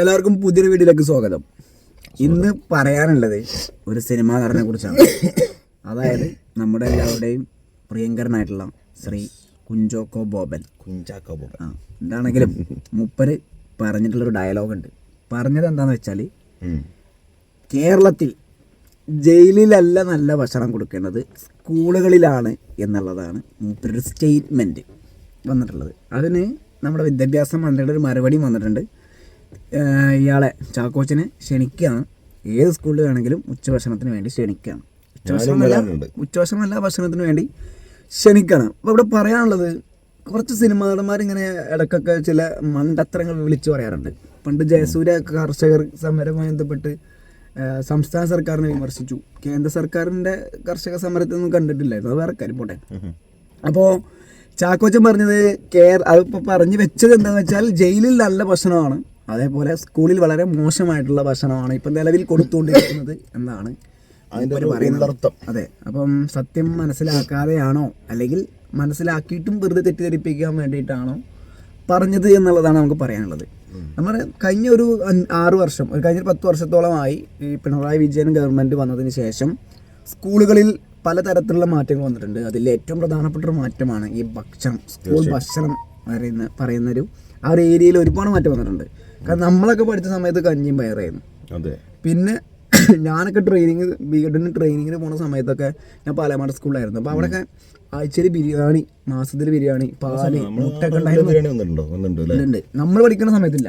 എല്ലാവർക്കും പുതിയൊരു വീഡിയോയിലേക്ക് സ്വാഗതം. ഇന്ന് പറയാനുള്ളത് ഒരു സിനിമാ നടനെ കുറിച്ചാണ്. അതായത് നമ്മുടെ എല്ലാവരുടെയും പ്രിയങ്കരനായിട്ടുള്ള ശ്രീ കുഞ്ചോക്കോ ബോബൻ. കുഞ്ചാക്കോ ബോബൻ. ആ എന്താണെങ്കിലും മുപ്പര് പറഞ്ഞിട്ടുള്ളൊരു ഡയലോഗ് ഉണ്ട്. പറഞ്ഞത് എന്താണെന്ന് വെച്ചാൽ കേരളത്തിൽ ജയിലിലല്ല നല്ല ഭക്ഷണം കൊടുക്കേണ്ടത് സ്കൂളുകളിലാണ് എന്നുള്ളതാണ് മൂപ്പരുടെ സ്റ്റേറ്റ്മെന്റ് വന്നിട്ടുള്ളത്. അതിന് നമ്മുടെ വിദ്യാഭ്യാസ മന്ത്രിയുടെ ഒരു മറുപടിയും വന്നിട്ടുണ്ട്. ഇയാളെ ചാക്കോച്ചനെ ക്ഷണിക്കുകയാണ്. ഏത് സ്കൂളിൽ വേണമെങ്കിലും ഉച്ചഭക്ഷണത്തിന് വേണ്ടി ക്ഷണിക്കുകയാണ്. ഉച്ചഭക്ഷണമല്ല. ഉച്ചഭക്ഷണമല്ല ഭക്ഷണത്തിന് വേണ്ടി ക്ഷണിക്കണം അപ്പോൾ ഇവിടെ പറയാനുള്ളത് കുറച്ച് സിനിമാ നടന്മാർ ഇങ്ങനെ ഇടയ്ക്കൊക്കെ ചില മണ്ടത്തരങ്ങൾ വിളിച്ചു പറയാറുണ്ട്. പണ്ട് ജയസൂര്യ കർഷകർ സമരവുമായി ബന്ധപ്പെട്ട് സംസ്ഥാന സർക്കാരിനെ വിമർശിച്ചു. കേന്ദ്ര സർക്കാരിന്റെ കർഷക സമരത്തിൽ നിന്നും കണ്ടിട്ടില്ലായിരുന്നു. അത് വേറെ കാര്യം പോട്ടെ. അപ്പോൾ ചാക്കോച്ചൻ പറഞ്ഞത് കേർ അതിപ്പോൾ പറഞ്ഞു വെച്ചത് എന്താണെന്ന് വെച്ചാൽ ജയിലിൽ നല്ല ഭക്ഷണമാണ്. അതേപോലെ സ്കൂളിൽ വളരെ മോശമായിട്ടുള്ള ഭക്ഷണമാണ് ഇപ്പം നിലവിൽ കൊടുത്തുകൊണ്ടിരിക്കുന്നത് എന്നാണ്. ഉള്ളർത്ഥം. അതെ അപ്പം സത്യം മനസ്സിലാക്കാതെയാണോ? അല്ലെങ്കിൽ മനസ്സിലാക്കിയിട്ടും വെറുതെ തെറ്റിദ്ധരിപ്പിക്കാൻ വേണ്ടിയിട്ടാണോ പറഞ്ഞത് എന്നുള്ളതാണ് നമുക്ക് പറയാനുള്ളത്. നമ്മൾ കഴിഞ്ഞ ഒരു ആറ് വർഷം ഒരു കഴിഞ്ഞ പത്ത് വർഷത്തോളമായി ഈ പിണറായി വിജയൻ ഗവൺമെന്റ് വന്നതിന് ശേഷം സ്കൂളുകളിൽ പലതരത്തിലുള്ള മാറ്റങ്ങൾ വന്നിട്ടുണ്ട്. അതിൽ ഏറ്റവും പ്രധാനപ്പെട്ട ഒരു മാറ്റമാണ് ഈ ഭക്ഷണം സ്കൂൾ ഭക്ഷണം പറയുന്ന പറയുന്നൊരു ആ ഒരു ഏരിയയിൽ ഒരുപാട് മാറ്റം വന്നിട്ടുണ്ട്. കാരണം നമ്മളൊക്കെ പഠിച്ച സമയത്ത് കഞ്ഞിയും പയറായിരുന്നു അതെ. പിന്നെ ഞാനൊക്കെ ട്രെയിനിങ് ബി എഡിന് ട്രെയിനിങ്ങിന് പോണ സമയത്തൊക്കെ ഞാൻ പാലമാട സ്കൂളിലായിരുന്നു അപ്പോൾ അവിടെ ആഴ്ചയിൽ ബിരിയാണി മാസത്തിൽ ബിരിയാണി പാൽ മുട്ടൊക്കെ ഉണ്ടായിരുന്നു. നമ്മൾ പഠിക്കുന്ന സമയത്തില്ല.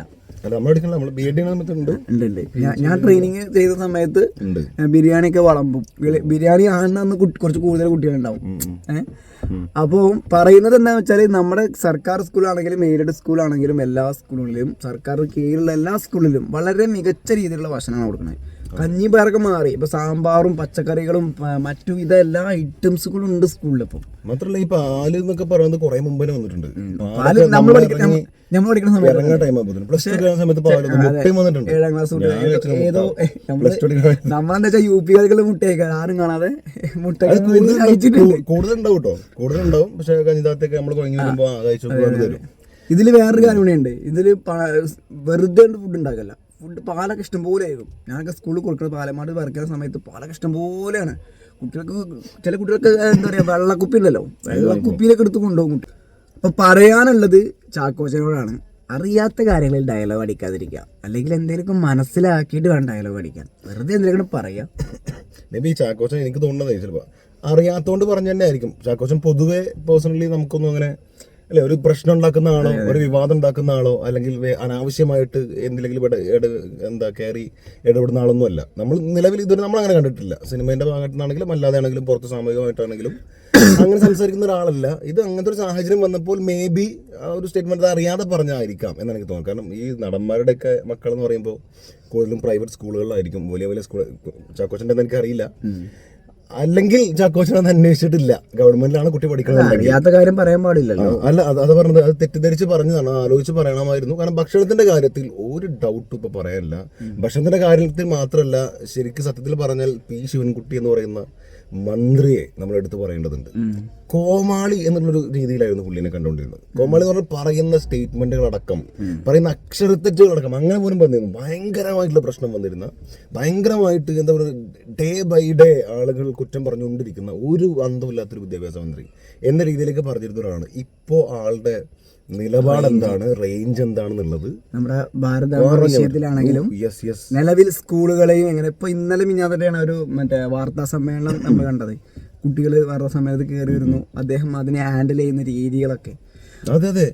ഞാൻ- ട്രെയിനിങ് ചെയ്ത സമയത്ത് ബിരിയാണി ഒക്കെ വളമ്പും. ബിരിയാണി ആണെന്ന് കുറച്ച് കൂടുതൽ കുട്ടികളുണ്ടാവും. ഏഹ് അപ്പോൾ പറയുന്നത് എന്താണെന്ന് വെച്ചാൽ നമ്മുടെ സർക്കാർ സ്കൂളാണെങ്കിലും എയ്ഡഡ് സ്കൂളാണെങ്കിലും എല്ലാ സ്കൂളുകളിലും സർക്കാർ കീഴിലുള്ള എല്ലാ സ്കൂളിലും വളരെ മികച്ച രീതിയിലുള്ള ഭക്ഷണമാണ് കൊടുക്കുന്നത്. കഞ്ഞി പേർക്ക് മാറി. ഇപ്പൊ സാമ്പാറും പച്ചക്കറികളും മറ്റു ഇതെല്ലാ ഐറ്റംസുകളും ഉണ്ട് സ്കൂളിൽ ഇപ്പൊ. മാത്രല്ല ഈ പാൽ എന്നൊക്കെ പറയുന്നത് കുറെ മുമ്പേ വന്നിട്ടുണ്ട്. പാൽ നമ്മൾ നമ്മൾ പഠിക്കുന്ന സമയത്ത് ഏഴാം ക്ലാസ് ഏതോ നമ്മളെന്താ വെച്ചാൽ യു പി കാർക്കുള്ള മുട്ടയൊക്കെ ആരും കാണാതെ മുട്ട കേട്ടോ. പക്ഷെ കഞ്ഞിതാത്തൊക്കെ നമ്മൾ കുഴങ്ങി വരുമ്പോ ആ തരും. ഇതിൽ വേറൊരു കാര്യം കൂടെ ഉണ്ട്. ഇതിൽ വെറുതെ ഫുഡ് ഉണ്ടാക്കല്ല. ഫുഡ് പാലൊക്കെ ഇഷ്ടംപോലെ ആയിരിക്കും ഞാനൊക്കെ സ്കൂളിൽ കൊടുക്കുന്നത് പാലമാട് വരയ്ക്കുന്ന സമയത്ത് പാലൊക്കെ ഇഷ്ടംപോലെയാണ്. കുട്ടികൾക്ക് ചില കുട്ടികൾക്ക് എന്താ പറയുക വെള്ളക്കുപ്പി ഉണ്ടല്ലോ വെള്ളക്കുപ്പിയിലൊക്കെ എടുത്ത് കൊണ്ടുപോകും കുട്ടി. അപ്പോൾ പറയാനുള്ളത് ചാക്കോച്ചനോടാണ്. അറിയാത്ത കാര്യങ്ങളിൽ ഡയലോഗ് അടിക്കാതിരിക്കുക. അല്ലെങ്കിൽ എന്തെങ്കിലുമൊക്കെ മനസ്സിലാക്കിയിട്ട് വേണം ഡയലോഗ് അടിക്കാൻ. വെറുതെ എന്തെങ്കിലും പറയാം. മേബി ചാക്കോച്ചൻ എനിക്ക് തോന്നുന്നത് ചിലപ്പോൾ അറിയാത്തതുകൊണ്ട് പറഞ്ഞു തന്നെ ആയിരിക്കും. ചാക്കോച്ചൻ പൊതുവേ പേഴ്സണലി നമുക്കൊന്നും അങ്ങനെ അല്ലെ ഒരു പ്രശ്നം ഉണ്ടാക്കുന്ന ആളോ ഒരു വിവാദം ഉണ്ടാക്കുന്ന ആളോ അല്ലെങ്കിൽ അനാവശ്യമായിട്ട് എന്തിലെങ്കിലും ഇട- എന്താ കയറി ഇടപെടുന്ന ആളൊന്നും അല്ല. നമ്മൾ നിലവിൽ ഇതുവരെ നമ്മൾ അങ്ങനെ കണ്ടിട്ടില്ല. സിനിമേന്റെ ഭാഗത്താണെങ്കിലും അല്ലാതെ ആണെങ്കിലും പുറത്ത് സാമൂഹികമായിട്ടാണെങ്കിലും അങ്ങനെ സംസാരിക്കുന്ന ഒരാളല്ല. ഇത് അങ്ങനത്തെ ഒരു സാഹചര്യം വന്നപ്പോൾ മേ ബി ആ ഒരു സ്റ്റേറ്റ്മെന്റ് അറിയാതെ പറഞ്ഞായിരിക്കാം എന്ന് എനിക്ക് തോന്നുന്നു കാരണം ഈ നടന്മാരുടെയൊക്കെ മക്കൾ എന്ന് പറയുമ്പോൾ കൂടുതലും പ്രൈവറ്റ് സ്കൂളുകളിലായിരിക്കും വലിയ വലിയ സ്കൂൾ ചാക്കോച്ചന്റെ എനിക്ക് അറിയില്ല അല്ലെങ്കിൽ ചാക്കോച്ചൻ അന്വേഷിച്ചിട്ടില്ല. ഗവൺമെന്റിലാണ് കുട്ടി പഠിക്കുന്നത് അറിയാത്ത കാര്യം പറയാൻ പാടില്ലല്ലോ. അല്ല അത് അത് പറഞ്ഞത് അത് തെറ്റിദ്ധരിച്ച് പറഞ്ഞതാണ്. ആലോചിച്ച് പറയണമായിരുന്നു. കാരണം ഭക്ഷണത്തിന്റെ കാര്യത്തിൽ ഒരു ഡൗട്ട് ഇപ്പൊ പറയാനില്ല ഭക്ഷണത്തിന്റെ കാര്യത്തിൽ മാത്രമല്ല ശരിക്കും സത്യത്തിൽ പറഞ്ഞാൽ പി ശിവൻകുട്ടി എന്ന് പറയുന്ന മന്ത്രിയെ നമ്മൾ എടുത്തു പറയേണ്ടതുണ്ട് കോമാളി എന്നുള്ളൊരു രീതിയിലായിരുന്നു പുള്ളിനെ കണ്ടുകൊണ്ടിരുന്നത്. കോമാളി എന്ന് പറഞ്ഞാൽ പറയുന്ന സ്റ്റേറ്റ്മെന്റുകൾ അടക്കം പറയുന്ന അക്ഷരത്തെറ്റുകൾ അടക്കം അങ്ങനെ പോലും വന്നിരുന്നു. ഭയങ്കരമായിട്ടുള്ള പ്രശ്നം വന്നിരുന്ന ഭയങ്കരമായിട്ട് എന്താ പറയുക ഡേ ബൈ ഡേ ആളുകൾ കുറ്റം പറഞ്ഞുകൊണ്ടിരിക്കുന്ന ഒരു അന്തമില്ലാത്തൊരു വിദ്യാഭ്യാസ മന്ത്രി എന്ന രീതിയിലേക്ക് പറഞ്ഞിരുന്ന ഒരാളാണ്. ഇപ്പോൾ ആളുടെ നിലപാട് എന്താണ് റേഞ്ച് എന്താണെന്നുള്ളത് നമ്മുടെ ഭാരത വിഷയത്തിലാണെങ്കിലും നിലവിൽ സ്കൂളുകളെയും എങ്ങനെ ഇപ്പൊ ഇന്നലെ മിഞ്ഞാതെയാണ് ഒരു മറ്റേ വാർത്താ സമ്മേളനം നമ്മൾ കണ്ടത്. കുട്ടികൾ വരുന്ന സമയത്ത് കയറി വരുന്നു അദ്ദേഹം അതിനെ ഹാൻഡിൽ ചെയ്യുന്ന രീതികളൊക്കെ. അതെ അതെ.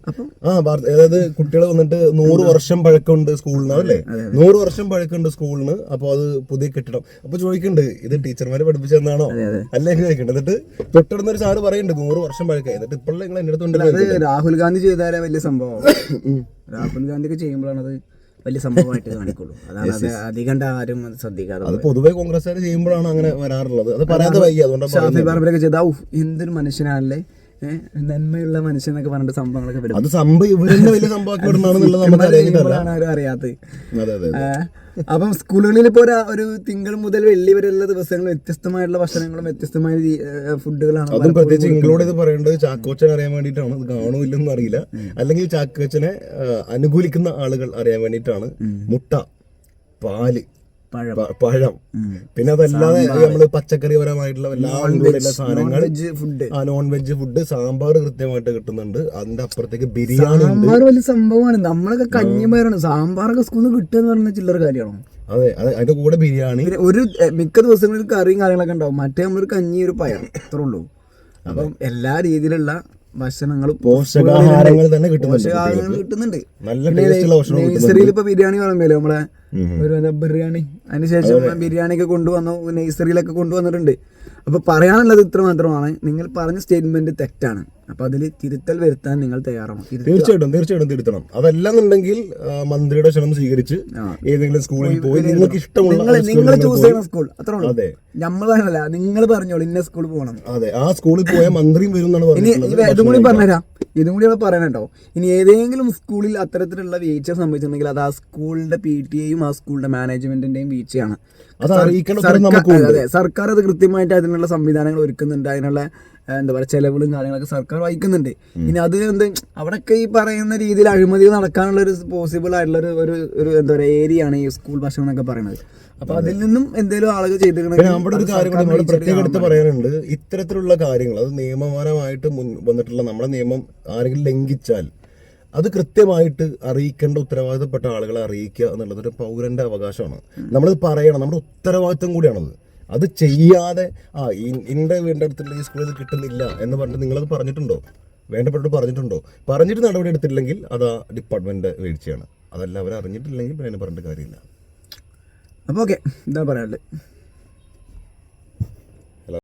ആ അതായത് കുട്ടികൾ വന്നിട്ട് നൂറ് വർഷം പഴക്കമുണ്ട് സ്കൂളിന് അല്ലേ? നൂറ് വർഷം പഴക്കമുണ്ട് സ്കൂളിന് അപ്പൊ അത് പുതിയ കെട്ടിടം അപ്പൊ ചോദിക്കുന്നുണ്ട് ഇത് ടീച്ചർമാര് പഠിപ്പിച്ചെന്നാണോ അല്ലെങ്കിൽ ചോദിക്കണ്ട. എന്നിട്ട് തൊട്ടടുന്ന ഒരു സാറ് പറയുന്നുണ്ട് നൂറ് വർഷം പഴക്കം. എന്നിട്ട് ഇപ്പോഴും നിങ്ങൾ എന്റെ അടുത്തുണ്ട് രാഹുൽ ഗാന്ധി ചെയ്താലേ വലിയ സംഭവം. രാഹുൽ ഗാന്ധി ഒക്കെ ചെയ്യുമ്പോഴാണ് അത് വലിയ സംഭവമായിട്ട് കാണിക്കുള്ളൂ. അതാണ് അത് അധികം ആരും അത് ശ്രദ്ധിക്കാതെ അത് പൊതുവെ കോൺഗ്രസ്സുകാർ ചെയ്യുമ്പോഴാണ് അങ്ങനെ വരാറുള്ളത്. അത് പറയാതെ വയ്യ അതുകൊണ്ട് ഷാഫി പറമ്പിലൊക്കെ ചെയ്താ ഔ എന്തൊരു മനുഷ്യനാണല്ലേ? നന്മയുള്ള മനുഷ്യൻ എന്നൊക്കെ പറഞ്ഞിട്ട് സംഭവങ്ങളൊക്കെ വരും അത് സംഭവം ഇവരെന്നെ വലിയ സംഭവം അറിയാത്തത്. അപ്പം സ്കൂളുകളിൽ ഇപ്പോൾ ഒരു തിങ്കൾ മുതൽ വെള്ളി വരെയുള്ള ദിവസങ്ങൾ വ്യത്യസ്തമായിട്ടുള്ള ഭക്ഷണങ്ങളും വ്യത്യസ്തമായ ഫുഡുകളാണ് അതും പ്രത്യേകിച്ച് ഇൻക്ലൂഡ് ചെയ്ത് പറയേണ്ടത് ചാക്കോച്ചൻ അറിയാൻ വേണ്ടിയിട്ടാണ്. ഇത് കാണൂല്ലെന്ന് അറിയില്ല. അല്ലെങ്കിൽ ചാക്കോച്ചനെ അനുകൂലിക്കുന്ന ആളുകൾ അറിയാൻ വേണ്ടിയിട്ടാണ് മുട്ട പാൽ പഴം. പിന്നെ അതല്ലാതെ നമ്മൾ പച്ചക്കറി പരമായിട്ടുള്ള എല്ലാ സാധനങ്ങൾ ഫുഡ് ആ നോൺ വെജ് ഫുഡ് സാമ്പാർ കൃത്യമായിട്ട് കിട്ടുന്നുണ്ട്. അതിന്റെ അപ്പുറത്തേക്ക് ബിരിയാണി സാമ്പാർ വലിയ സംഭവമാണ്. നമ്മളൊക്കെ കഞ്ഞിമാരാണ് സാമ്പാറൊക്കെ സ്കൂളിൽ കിട്ടുക എന്ന് ചില്ലറ കാര്യമാണോ? അതെ അതെ അതിന്റെ കൂടെ ബിരിയാണി. ഒരു മിക്ക ദിവസങ്ങളിൽ കറിയും കാര്യങ്ങളൊക്കെ ഉണ്ടാവും. മറ്റേ നമ്മളൊരു കഞ്ഞി ഒരു പയർ അത്രേ ഉള്ളൂ. അപ്പം എല്ലാ രീതിയിലുള്ള ഭക്ഷണങ്ങളും പോഷകാഹാരങ്ങൾ തന്നെ കിട്ടുന്നുണ്ട് പോഷകാഹാരങ്ങൾ കിട്ടുന്നുണ്ട്. നല്ല ടേസ്റ്റുള്ള ഭക്ഷണം നഴ്സറിയിൽ ഇപ്പൊ ബിരിയാണി പറയുമ്പോൾ നമ്മളെ ഒരു ബിരിയാണി. അതിനുശേഷം ബിരിയാണി ഒക്കെ കൊണ്ടുവന്നു നഴ്സറിയിലൊക്കെ കൊണ്ടുവന്നിട്ടുണ്ട്. അപ്പൊ പറയാനുള്ളത് ഇത്ര മാത്രമാണ്. നിങ്ങൾ പറഞ്ഞ സ്റ്റേറ്റ്മെന്റ് തെറ്റാണ്. അപ്പൊ അതിൽ തിരുത്തൽ വരുത്താൻ നിങ്ങൾ തയ്യാറാണ് തീർച്ചയായിട്ടും തീർച്ചയായിട്ടും തിരുത്തണം. അതല്ലെന്നുണ്ടെങ്കിൽ ഉണ്ടെങ്കിൽ മന്ത്രിയുടെ ക്ഷണം സ്വീകരിച്ച് ഏതെങ്കിലും സ്കൂളിൽ പോയി നിങ്ങൾക്ക് ഇഷ്ടമുള്ള നിങ്ങൾ ചൂസ് ചെയ്യുന്ന സ്കൂൾ അത്ര അതെ. നമ്മൾ പറഞ്ഞല്ല നിങ്ങൾ പറഞ്ഞോളൂ ഇന്ന സ്കൂളിൽ പോകണം. അതെ ആ സ്കൂളിൽ പോയ മന്ത്രിയും വരും എന്നാണ് ഇതും കൂടി പറഞ്ഞുതരാം. ഇതും കൂടി നമ്മൾ പറയണട്ടോ ഇനി ഏതെങ്കിലും സ്കൂളിൽ അത്തരത്തിലുള്ള വീഴ്ച സംഭവിച്ചിട്ടുണ്ടെങ്കിൽ അത് ആ സ്കൂളിന്റെ പി ടി എയും ആ സ്കൂളിന്റെ മാനേജ്മെന്റിന്റെയും വീഴ്ചയാണ്. അത് സർക്കാർ- അതെ കൃത്യമായിട്ട് അതിനുള്ള സംവിധാനങ്ങൾ ഒരുക്കുന്നുണ്ട്. അതിനുള്ള എന്താ പറയുക ചെലവുകളും കാര്യങ്ങളൊക്കെ സർക്കാർ വഹിക്കുന്നുണ്ട്. ഇനി അത് എന്ത് അവിടെയൊക്കെ ഈ പറയുന്ന രീതിയിൽ അഴിമതി നടക്കാനുള്ള ഒരു പോസിബിൾ ആയിട്ടുള്ള ഒരു ഒരു എന്താ പറയുക ഏരിയയാണ് ഈ സ്കൂൾ ഭക്ഷണം എന്നൊക്കെ പറയുന്നത്. അപ്പൊ അതിൽ നിന്നും എന്തെങ്കിലും ആളുകൾ പിന്നെ നമ്മുടെ ഒരു കാര്യം നമ്മൾ പ്രത്യേകം എടുത്ത് പറയാനുണ്ട്. ഇത്തരത്തിലുള്ള കാര്യങ്ങൾ അത് നിയമപരമായിട്ട് മുൻ വന്നിട്ടുള്ള നമ്മുടെ നിയമം ആരെങ്കിലും ലംഘിച്ചാൽ അത് കൃത്യമായിട്ട് അറിയിക്കേണ്ട ഉത്തരവാദിത്തപ്പെട്ട ആളുകളെ അറിയിക്കുക എന്നുള്ളത് ഒരു പൗരന്റെ അവകാശമാണ്. നമ്മളത് പറയണം. നമ്മുടെ ഉത്തരവാദിത്തം കൂടിയാണത്. അത് ചെയ്യാതെ ആ ഇന്റെ വീടിന്റെ അടുത്തുള്ള ഈ സ്കൂളിൽ കിട്ടുന്നില്ല എന്ന് പറഞ്ഞിട്ട് നിങ്ങളത് പറഞ്ഞിട്ടുണ്ടോ? വേണ്ടപ്പെട്ടോട് പറഞ്ഞിട്ടുണ്ടോ? പറഞ്ഞിട്ട് നടപടി എടുത്തില്ലെങ്കിൽ അത് ആ ഡിപ്പാർട്ട്മെന്റ് വീഴ്ചയാണ്. അതല്ല അവർ അറിഞ്ഞിട്ടില്ലെങ്കിൽ പിന്നെ പറഞ്ഞിട്ട് കാര്യമില്ല. അപ്പോൾ ഓക്കെ. എന്താ പറയാനുള്ളത്.